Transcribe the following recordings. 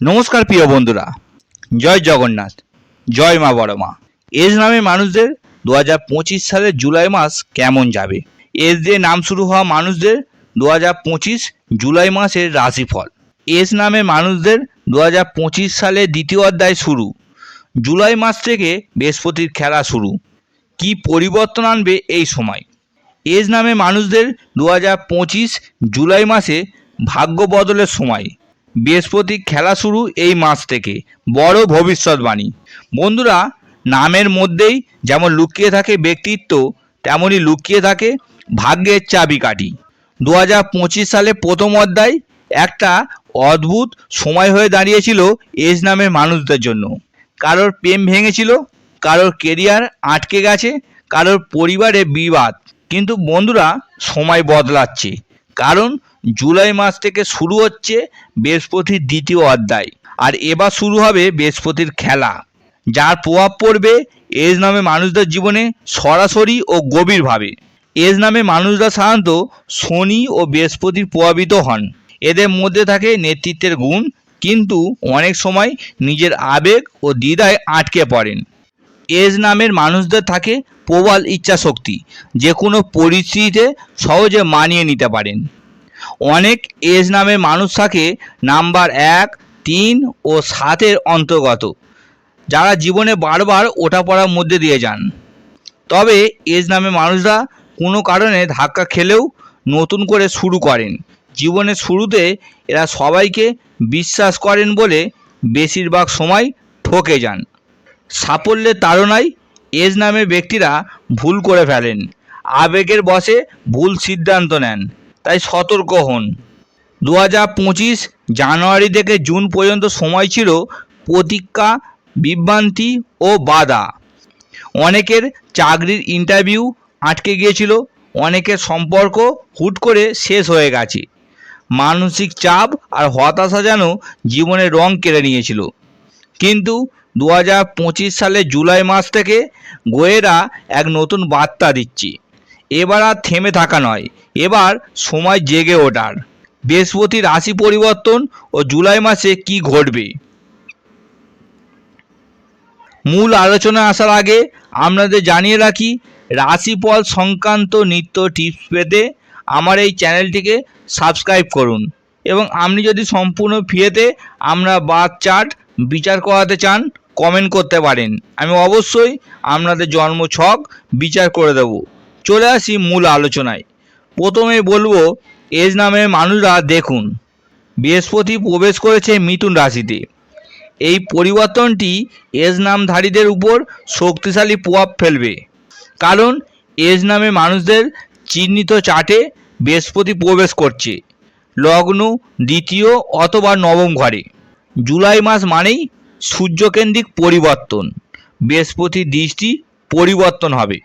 নমস্কার প্রিয় বন্ধুরা। জয় জগন্নাথ, জয় মা বড় মা এজ নামে মানুষদের দু হাজার পঁচিশ সালের জুলাই মাস কেমন যাবে? এজ দিয়ে নাম শুরু হওয়া মানুষদের দু হাজার পঁচিশ জুলাই মাসের রাশিফল। এজ নামে মানুষদের দু হাজার পঁচিশ দ্বিতীয় অধ্যায় শুরু। জুলাই মাস থেকে বৃহস্পতির খেলা শুরু। কি পরিবর্তন আনবে এই সময়? এজ নামে মানুষদের দু হাজার পঁচিশ জুলাই মাসে ভাগ্য বদলের সময়। বৃহস্পতি খেলা শুরু এই মাস থেকে। বড় ভবিষ্যৎবাণী। বন্ধুরা, নামের মধ্যেই যেমন লুকিয়ে থাকে ব্যক্তিত্ব, তেমনই লুকিয়ে থাকে ভাগ্যের চাবিকাঠি। দু হাজার পঁচিশ সালে প্রথম অধ্যায় একটা অদ্ভুত সময় হয়ে দাঁড়িয়েছিল এজ নামের মানুষদের জন্য। কারোর প্রেম ভেঙেছিল, কারোর কেরিয়ার আটকে গেছে, কারোর পরিবারে বিবাদ। কিন্তু বন্ধুরা, সময় বদলাচ্ছে। কারণ জুলাই মাস থেকে শুরু হচ্ছে বৃহস্পতির দ্বিতীয় অধ্যায়। আর এবার শুরু হবে বৃহস্পতির খেলা। যার প্রভাব পড়বে এজ নামে মানুষদের জীবনে সরাসরি ও গভীরভাবে। এজ নামে মানুষরা সাধারণত শনি ও বৃহস্পতির প্রভাবিত হন। এদের মধ্যে থাকে নেতৃত্বের গুণ, কিন্তু অনেক সময় নিজের আবেগ ও দ্বিধায় আটকে পড়েন। এজ নামের মানুষদের থাকে প্রবল ইচ্ছাশক্তি যে কোনো পরিস্থিতিতে সহজে মানিয়ে নিতে পারেন। অনেক এজ নামের মানুষ থাকে, নাম্বার এক, তিন ও সাতের অন্তর্গত, যারা জীবনে বারবার ওঠাপড়ার মধ্যে দিয়ে যান। তবে এজ নামে মানুষরা কোনো কারণে ধাক্কা খেলেও নতুন করে শুরু করেন। জীবনের শুরুতে এরা সবাইকে বিশ্বাস করেন বলে বেশিরভাগ সময় ঠকে যান। সাফল্যের তাড়নায় এজ নামের ব্যক্তিরা ভুল করে ফেলেন। আবেগের বশে ভুল সিদ্ধান্ত নেন। তাই সতর্ক হন। দু পঁচিশ জানুয়ারি থেকে জুন পর্যন্ত সময় ছিল প্রতীক্ষা বিভ্রান্তি ও বাধা। অনেকের চাকরির ইন্টারভিউ আটকে গিয়েছিল, অনেকের সম্পর্ক হুট করে শেষ হয়ে গেছে। মানসিক চাপ আর হতাশা যেন জীবনের রং কেড়ে নিয়েছিল। কিন্তু দু সালের জুলাই মাস থেকে গোয়েরা এক নতুন বার্তা দিচ্ছে। এবার আর থেমে থাকা নয় এবার সময় জেগে ওঠার। বৃহস্পতি রাশি পরিবর্তন ও জুলাই মাসে কি ঘটবে? মূল আলোচনা আসার আগে আপনাদের জানিয়ে রাখি, রাশিফল সংক্রান্ত নিত্য টিপস পেতে আমার এই চ্যানেলটিকে সাবস্ক্রাইব করুন এবং আপনি যদি সম্পূর্ণ ফ্রিতে আমরা বাদ চার্ট বিচার করাতে চান, কমেন্ট করতে পারেন। আমি অবশ্যই আপনাদের জন্ম ছক বিচার করে দেব। চলে আসি মূল আলোচনায়। প্রথমে বলব, এজ নামের মানুষরা দেখুন। বৃহস্পতি প্রবেশ করেছে মিথুন রাশিতে। এই পরিবর্তনটি এজ নামধারীদের উপর শক্তিশালী প্রভাব ফেলবে। কারণ, এজ নামে মানুষদের চিহ্নিত চার্টে বৃহস্পতি প্রবেশ করছে। লগ্ন, দ্বিতীয় অথবা নবম ঘরে। জুলাই মাস মানেই সূর্যকেন্দ্রিক পরিবর্তন। বৃহস্পতির দৃষ্টি পরিবর্তন হবে।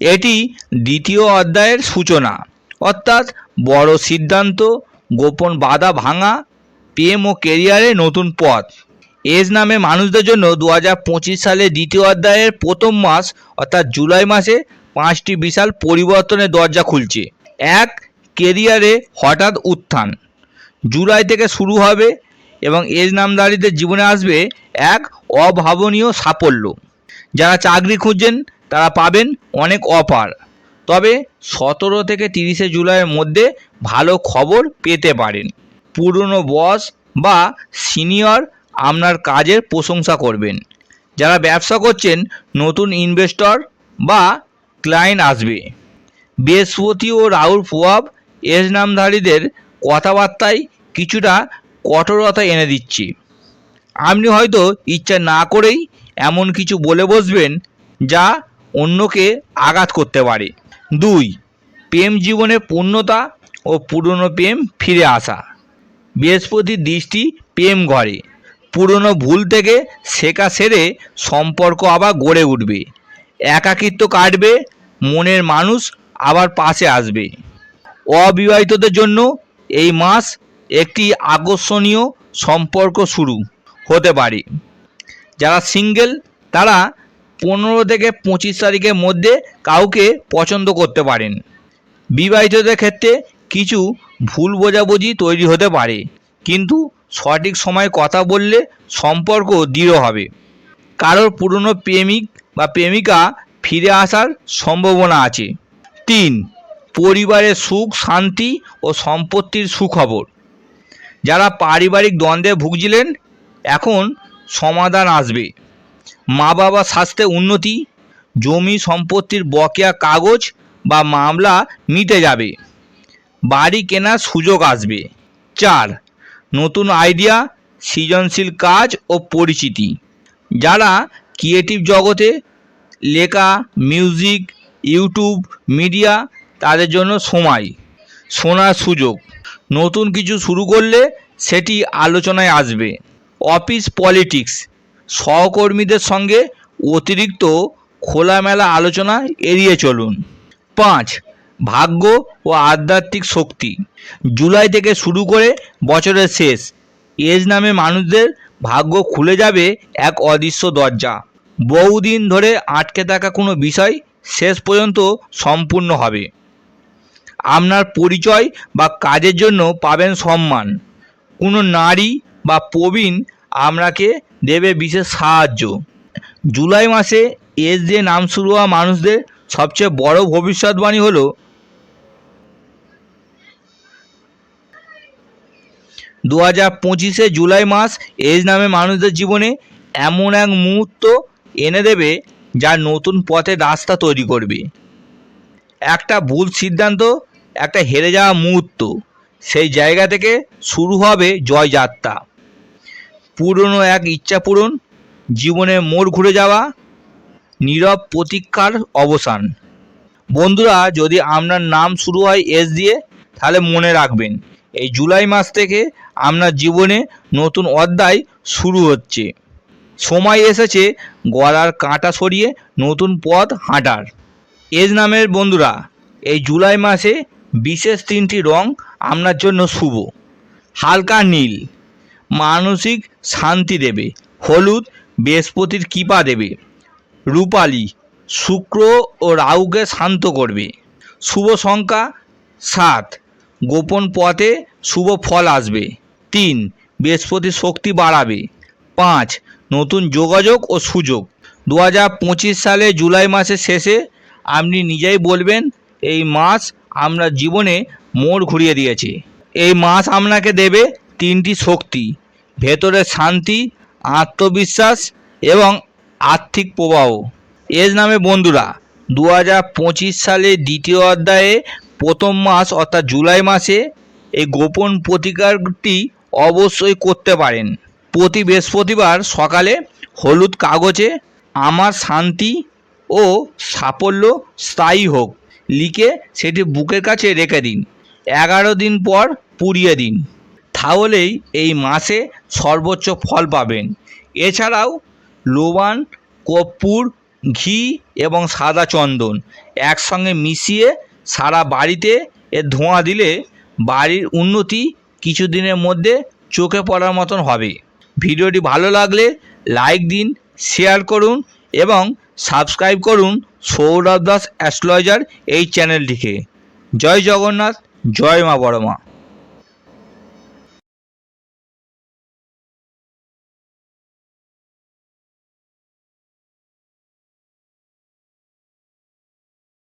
এটি দ্বিতীয় অধ্যায়ের সূচনা। অর্থাৎ বড় সিদ্ধান্ত, গোপন বাধা ভাঙা প্রেম ও কেরিয়ারে নতুন পথ। এজ নামে মানুষদের জন্য দু হাজার পঁচিশ সালে দ্বিতীয় অধ্যায়ের প্রথম মাস, অর্থাৎ জুলাই মাসে পাঁচটি বিশাল পরিবর্তনের দরজা খুলছে। এক কেরিয়ারে হঠাৎ উত্থান। জুলাই থেকে শুরু হবে এবং এজ নামদারীদের জীবনে আসবে এক অভাবনীয় সাফল্য। যারা চাকরি খুঁজছেন, তারা পাবেন অনেক অফার। তবে সতেরো থেকে তিরিশে জুলাইয়ের মধ্যে ভালো খবর পেতে পারেন। পুরনো বস বা সিনিয়র আপনার কাজের প্রশংসা করবেন। যারা ব্যবসা করছেন, নতুন ইনভেস্টর বা ক্লায়েন্ট আসবে। বৃহস্পতি ও রাহুর প্রভাব এজ নামধারীদের কথাবার্তায় কিছুটা কঠোরতা এনে দিচ্ছে। আপনি হয়তো ইচ্ছা না করেই এমন কিছু বলে বসবেন যা অন্যকে আঘাত করতে পারে। দুই, প্রেম জীবনে পূর্ণতা ও পুরনো প্রেম ফিরে আসা। বৃহস্পতির দৃষ্টি প্রেম ঘরে। পুরনো ভুল থেকে শেখা সেরে সম্পর্ক আবার গড়ে উঠবে। একাকিত্ব কাটবে, মনের মানুষ আবার পাশে আসবে। অবিবাহিতদের জন্য এই মাস একটি আকর্ষণীয় সম্পর্ক শুরু হতে পারে। যারা সিঙ্গেল, তারা পনেরো থেকে পঁচিশ তারিখের মধ্যে কাউকে পছন্দ করতে পারেন। বিবাহিতদের ক্ষেত্রে কিছু ভুল বোঝাবুঝি তৈরি হতে পারে, কিন্তু সঠিক সময় কথা বললে সম্পর্ক দৃঢ় হবে। কারোর পুরনো প্রেমিক বা প্রেমিকা ফিরে আসার সম্ভাবনা আছে। তিন পরিবারের সুখ, শান্তি ও সম্পত্তির সুখবর। যারা পারিবারিক দ্বন্দ্বে ভুগছিলেন, এখন সমাধান আসবে। মা বাবা স্বাস্থ্যে উন্নতি, জমি সম্পত্তির বকেয়া কাগজ বা মামলা মিটে যাবে। বাড়ি কেনার সুযোগ আসবে। চার, নতুন আইডিয়া সৃজনশীল কাজ ও পরিচিতি। যারা ক্রিয়েটিভ জগতে লেখা মিউজিক ইউটিউব মিডিয়া তাদের জন্য সময়, শোনার সুযোগ। নতুন কিছু শুরু করলে সেটি আলোচনায় আসবে। অফিস পলিটিক্স সহকর্মীদের সঙ্গে অতিরিক্ত খোলামেলা আলোচনা এড়িয়ে চলুন। পাঁচ, ভাগ্য ও আধ্যাত্মিক শক্তি। জুলাই থেকে শুরু করে বছরের শেষ। এজ নামে মানুষদের ভাগ্য খুলে যাবে এক অদৃশ্য দরজা। বহুদিন ধরে আটকে থাকা কোনো বিষয় শেষ পর্যন্ত সম্পূর্ণ হবে। আপনার পরিচয় বা কাজের জন্য পাবেন সম্মান। কোনো নারী বা প্রবীণ আপনাকে দেবে বিশেষ সাহায্য। জুলাই মাসে এস দিয়ে নাম শুরু হওয়া মানুষদের সবচেয়ে বড় ভবিষ্যৎবাণী হলো দু হাজার পঁচিশে জুলাই মাস এজ নামে মানুষদের জীবনে এমন এক মুহূর্ত এনে দেবে যা নতুন পথে রাস্তা তৈরি করবে। একটা ভুল সিদ্ধান্ত, একটা হেরে যাওয়া মুহূর্ত, সেই জায়গা থেকে শুরু হবে জয়যাত্রা। পুরনো এক ইচ্ছা পূরণ, জীবনে মোড় ঘুরে যাওয়া, নীরব প্রতীক্ষার অবসান। বন্ধুরা, যদি আপনার নাম শুরু হয় এস দিয়ে, তাহলে মনে রাখবেন, এই জুলাই মাস থেকে আপনার জীবনে নতুন অধ্যায় শুরু হচ্ছে। সময় এসেছে গলার কাঁটা সরিয়ে নতুন পথ হাঁটার। এজ নামের বন্ধুরা, এই জুলাই মাসে বিশেষ তিনটি রং আপনার জন্য শুভ। হালকা নীল। মানসিক শান্তি দেবে। হলুদ বৃহস্পতির কৃপা দেবে। রূপালি শুক্র ও রাহুকে শান্ত করবে। শুভ সংখ্যা সাত। গোপন পথে শুভ ফল আসবে। তিন, বৃহস্পতির শক্তি বাড়াবে। পাঁচ, নতুন যোগাযোগ ও সুযোগ। দু হাজার পঁচিশ সালে জুলাই মাসের শেষে আপনি নিজেই বলবেন, এই মাস আপনার জীবনে মোড় ঘুরিয়ে দিয়েছে। এই মাস আপনাকে দেবে তিনটি শক্তি। ভেতরের শান্তি, আত্মবিশ্বাস এবং আর্থিক প্রবাহ। এজ নামে বন্ধুরা দু হাজার পঁচিশ সালে দ্বিতীয় অধ্যায়ে প্রথম মাস অর্থাৎ জুলাই মাসে এই গোপন প্রতিকারটি অবশ্যই করতে পারেন। প্রতি বৃহস্পতিবার সকালে হলুদ কাগজে আমার শান্তি ও সাফল্য স্থায়ী হোক লিখে সেটি বুকের কাছে রেখে দিন। এগারো দিন পর পুড়িয়ে দিন। তাহলেই এই মাসে সর্বোচ্চ ফল পাবেন। এছাড়াও লোবান, কর্পূর, ঘি এবং সাদা চন্দন একসঙ্গে মিশিয়ে সারা বাড়িতে এর ধোঁয়া দিলে বাড়ির উন্নতি কিছুদিনের মধ্যে চোখে পড়ার মতন হবে। ভিডিওটি ভালো লাগলে লাইক দিন, শেয়ার করুন এবং সাবস্ক্রাইব করুন সৌরভ দাস অ্যাস্ট্রোলজার এই চ্যানেলটিকে। জয় জগন্নাথ, জয় মা বড় মা